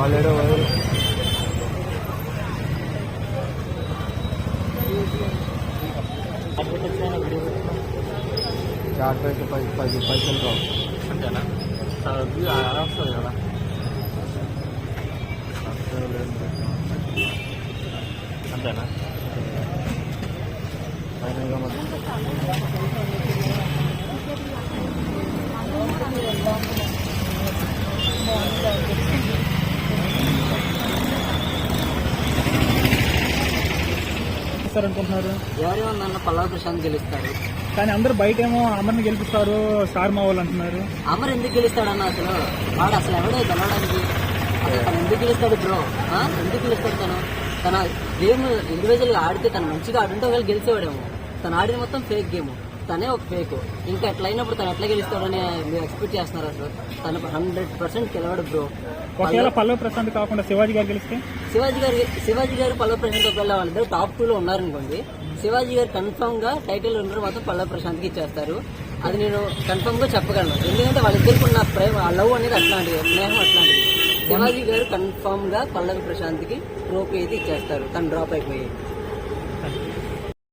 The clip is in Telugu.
मालेडं वगैरे चार पैसे पाहिजे पाहिजे पैसे राहू आरामसर झाला अंत ना ఇస్తారు అనుకుంటున్నారు ఎవరేమన్నా పల్లవ ప్రశాంత్ గెలుస్తాడు కానీ అందరూ బయట ఏమో అమర్ని గెలిపిస్తారు స్టార్ మా వాళ్ళు అంటున్నారు. అమర్ ఎందుకు గెలుస్తాడన్న అసలు? వాడు అసలు ఎవడో గెలవడానికి? అసలు తను ఎందుకు గెలుస్తాడు బ్రో? ఎందుకు గెలుస్తాడు తను? తన గేమ్ ఇండివిజువల్గా ఆడితే తను మంచిగా ఆడుంటే ఒకవేళ గెలిచేవాడేమో. తను ఆడిన మొత్తం ఫేక్ గేమ్ తనే ఒక ఫేక్ ఇంకా ఎట్లా అయినప్పుడు తను ఎట్లా గెలుస్తాడని మీరు ఎక్స్పెక్ట్ చేస్తున్నారు అసలు తను హండ్రెడ్ పర్సెంట్ గెలవడు బ్రో ఒకవేళ పల్లవి ప్రశాంత్ కాకుండా శివాజీ గారు గెలిస్తే? శివాజీ గారి శివాజీ గారు పల్లవ ప్రశాంత్ ఒకవేళ వాళ్ళిద్దరు టాప్ టూ లో ఉన్నారనుకోండి శివాజీ గారు కన్ఫర్మ్గా టైటిల్ ఉండరు మాత్రం పల్లవ ప్రశాంత్కి ఇచ్చేస్తారు. అది నేను కన్ఫర్మ్గా చెప్పగలను. ఎందుకంటే వాళ్ళిద్దరికి ఉన్న ప్రేమ ఆ లవ్ అనేది అట్లాంటిది స్నేహం అట్లాంటిది. శివాజీ గారు కన్ఫర్మ్గా పల్లవి ప్రశాంత్కి ట్రోఫీ అయితే ఇచ్చేస్తారు. తను డ్రాప్ అయిపోయి.